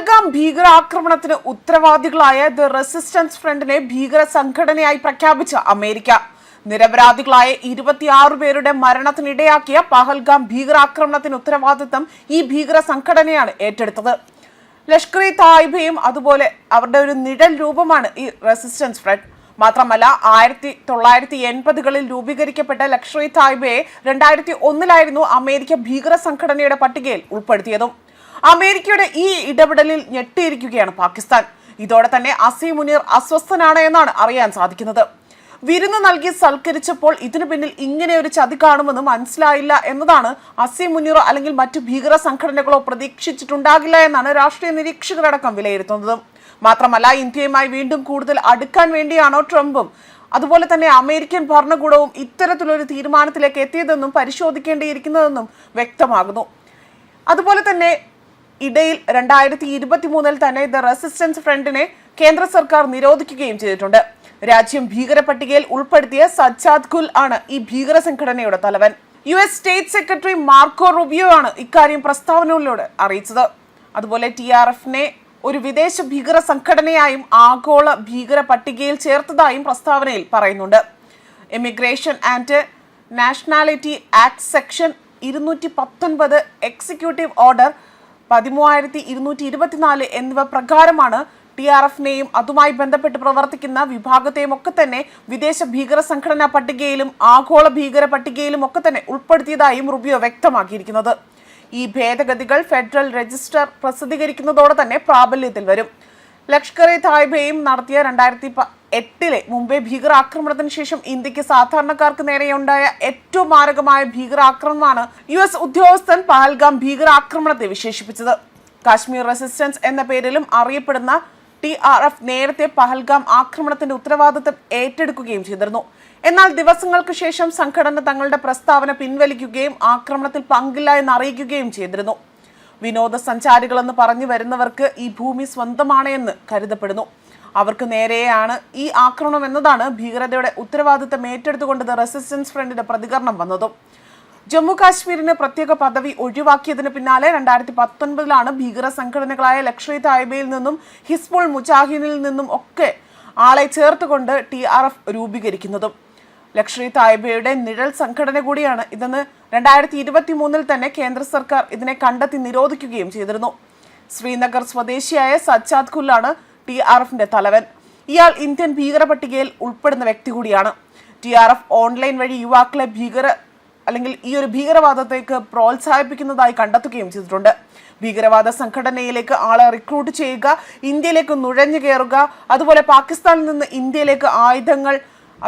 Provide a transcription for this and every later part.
പഹൽഗാം ഭീകരാക്രമണത്തിന് ഉത്തരവാദികളായ the resistance ഫ്രണ്ടിനെ ഭീകര സംഘടനയായി പ്രഖ്യാപിച്ച അമേരിക്ക. നിരപരാധികളായ ഇരുപത്തിയാറ് പേരുടെ മരണത്തിനിടയാക്കിയ പഹൽഗാം ഭീകരാക്രമണത്തിന് ഉത്തരവാദിത്തം ഈ ഭീകര സംഘടനയാണ് ഏറ്റെടുത്തത്. ലഷ്കർ ഇ തായ്ബയും അതുപോലെ അവരുടെ ഒരു നിഴൽ രൂപമാണ് ഈ റെസിസ്റ്റൻസ് ഫ്രണ്ട്. മാത്രമല്ല ആയിരത്തി തൊള്ളായിരത്തി എൺപതുകളിൽ രൂപീകരിക്കപ്പെട്ട ലഷ്കർ ഇ തായ്ബയെ രണ്ടായിരത്തി ഒന്നിലായിരുന്നു അമേരിക്ക ഭീകര സംഘടനയുടെ പട്ടികയിൽ ഉൾപ്പെടുത്തിയതും. അമേരിക്കയുടെ ഈ ഇടപെടലിൽ ഞെട്ടിയിരിക്കുകയാണ് പാകിസ്ഥാൻ. ഇതോടെ തന്നെ അസീം മുനീർ അസ്വസ്ഥനാണ് എന്നാണ് അറിയാൻ സാധിക്കുന്നത്. വിരുന്ന് നൽകി സൽക്കരിച്ചപ്പോൾ ഇതിനു പിന്നിൽ ഇങ്ങനെ ഒരു ചതി കാണുമെന്ന് മനസ്സിലായില്ല എന്നതാണ് അസീം മുനീറോ അല്ലെങ്കിൽ മറ്റു ഭീകര സംഘടനകളോ പ്രതീക്ഷിച്ചിട്ടുണ്ടാകില്ല എന്നാണ് രാഷ്ട്രീയ നിരീക്ഷകരടക്കം വിലയിരുത്തുന്നത്. മാത്രമല്ല ഇന്ത്യയുമായി വീണ്ടും കൂടുതൽ അടുക്കാൻ വേണ്ടിയാണോ ട്രംപും അതുപോലെ തന്നെ അമേരിക്കൻ ഭരണകൂടവും ഇത്തരത്തിലൊരു തീരുമാനത്തിലേക്ക് എത്തിയതെന്നും പരിശോധിക്കേണ്ടിയിരിക്കുന്നതെന്നും വ്യക്തമാകുന്നു. അതുപോലെ തന്നെ ഇടയിൽ രണ്ടായിരത്തി ഇരുപത്തി മൂന്നിൽ തന്നെ ദ റെസിസ്റ്റൻസ് ഫ്രണ്ടിനെ കേന്ദ്ര സർക്കാർ നിരോധിക്കുകയും ചെയ്തിട്ടുണ്ട്. രാജ്യം ഭീകര പട്ടികയിൽ ഉൾപ്പെടുത്തിയ സജ്ജാദ് ഖുൽ ആണ് ഈ ഭീകര സംഘടനയുടെ തലവൻ. U S state secretary Marco Rubio ആണ് ഇക്കാര്യം പ്രസ്താവനയിലൂടെ അറിയിച്ചത്. അതുപോലെ ടി ആർ എഫിനെ ഒരു വിദേശ ഭീകര സംഘടനയായും ആഗോള ഭീകര പട്ടികയിൽ ചേർത്തതായും പ്രസ്താവനയിൽ പറയുന്നുണ്ട്. Emigration and nationality act section ഇരുന്നൂറ്റി പത്തൊൻപത് എക്സിക്യൂട്ടീവ് ഓർഡർ പതിമൂവായിരത്തി ഇരുന്നൂറ്റി ഇരുപത്തിനാല് എന്നിവ പ്രകാരമാണ് ടി ആർ എഫിനെയും അതുമായി ബന്ധപ്പെട്ട് പ്രവർത്തിക്കുന്ന വിഭാഗത്തെയും ഒക്കെ തന്നെ വിദേശ ഭീകര സംഘടനാ പട്ടികയിലും ആഗോള ഭീകര പട്ടികയിലും ഒക്കെ തന്നെ ഉൾപ്പെടുത്തിയതായും റുബിയോ വ്യക്തമാക്കിയിരിക്കുന്നത്. ഈ ഭേദഗതികൾ ഫെഡറൽ രജിസ്റ്റർ പ്രസിദ്ധീകരിക്കുന്നതോടെ തന്നെ പ്രാബല്യത്തിൽ വരും. ലഷ്കർ ഇ തായ്ബയും നടത്തിയ രണ്ടായിരത്തി എട്ടിലെ മുംബൈ ഭീകരാക്രമണത്തിന് ശേഷം ഇന്ത്യയ്ക്ക് സാധാരണക്കാർക്ക് നേരെയുണ്ടായ ഏറ്റവും മാരകമായ ഭീകരാക്രമണമാണ് യു എസ് ഉദ്യോഗസ്ഥൻ പഹൽഗാം ഭീകരാക്രമണത്തെ വിശേഷിപ്പിച്ചത്. കാശ്മീർ റെസിസ്റ്റൻസ് എന്ന പേരിലും അറിയപ്പെടുന്ന ടി ആർ എഫ് നേരത്തെ പഹൽഗാം ആക്രമണത്തിന്റെ ഉത്തരവാദിത്തം ഏറ്റെടുക്കുകയും ചെയ്തിരുന്നു. എന്നാൽ ദിവസങ്ങൾക്ക് ശേഷം സംഘടന തങ്ങളുടെ പ്രസ്താവന പിൻവലിക്കുകയും ആക്രമണത്തിൽ പങ്കില്ല എന്ന് അറിയിക്കുകയും ചെയ്തിരുന്നു. വിനോദസഞ്ചാരികളെന്ന് പറഞ്ഞു വരുന്നവർക്ക് ഈ ഭൂമി സ്വന്തമാണ് എന്ന് കരുതപ്പെടുന്നു. അവർക്ക് നേരെയാണ് ഈ ആക്രമണം എന്നതാണ് ഭീകരതയുടെ ഉത്തരവാദിത്തം ഏറ്റെടുത്തുകൊണ്ട് ദ റെസിസ്റ്റൻസ് ഫ്രണ്ടിന്റെ പ്രതികരണം വന്നതും. ജമ്മു കാശ്മീരിന് പ്രത്യേക പദവി ഒഴിവാക്കിയതിന് പിന്നാലെ രണ്ടായിരത്തി പത്തൊൻപതിലാണ് ഭീകര സംഘടനകളായ ലക്ഷർ തായ്ബയിൽ നിന്നും ഹിസ്ബുൾ മുജാഹിനിൽ നിന്നും ഒക്കെ ആളെ ചേർത്തുകൊണ്ട് ടി ആർ എഫ് രൂപീകരിക്കുന്നതും. ലക്ഷർ തായ്ബയുടെ നിഴൽ സംഘടന കൂടിയാണ് ഇതെന്ന് രണ്ടായിരത്തി ഇരുപത്തി മൂന്നിൽ തന്നെ കേന്ദ്ര സർക്കാർ ഇതിനെ കണ്ടെത്തി നിരോധിക്കുകയും ചെയ്തിരുന്നു. ശ്രീനഗർ സ്വദേശിയായ സജ്ജാദ് ഖുല്ലാണ് ടി ആർ എഫിന്റെ തലവൻ. ഇയാൾ ഇന്ത്യൻ ഭീകര പട്ടികയിൽ ഉൾപ്പെടുന്ന വ്യക്തി കൂടിയാണ്. ടി ആർ എഫ് ഓൺലൈൻ വഴി യുവാക്കളെ ഭീകര അല്ലെങ്കിൽ ഈ ഒരു ഭീകരവാദത്തേക്ക് പ്രോത്സാഹിപ്പിക്കുന്നതായി കണ്ടെത്തുകയും ചെയ്തിട്ടുണ്ട്. ഭീകരവാദ സംഘടനയിലേക്ക് ആളെ റിക്രൂട്ട് ചെയ്യുക ഇന്ത്യയിലേക്ക് നുഴഞ്ഞു കയറുക അതുപോലെ പാകിസ്ഥാനിൽ നിന്ന് ഇന്ത്യയിലേക്ക് ആയുധങ്ങൾ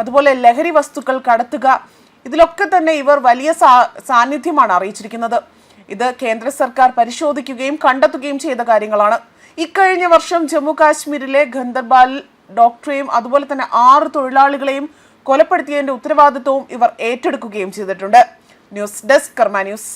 അതുപോലെ ലഹരി വസ്തുക്കൾ കടത്തുക ഇതിലൊക്കെ തന്നെ ഇവർ വലിയ സാന്നിധ്യമാണ് അറിയിച്ചിരിക്കുന്നത്. ഇത് കേന്ദ്ര സർക്കാർ പരിശോധിക്കുകയും കണ്ടെത്തുകയും ചെയ്ത കാര്യങ്ങളാണ്. ഇക്കഴിഞ്ഞ വർഷം ജമ്മു കാശ്മീരിലെ ഗന്ദർബാലിൽ ഡോക്ടറെയും അതുപോലെ തന്നെ ആറ് തൊഴിലാളികളെയും കൊലപ്പെടുത്തിയതിന്റെ ഉത്തരവാദിത്വവും ഇവർ ഏറ്റെടുക്കുകയും ചെയ്തിട്ടുണ്ട്. News desk Karma news.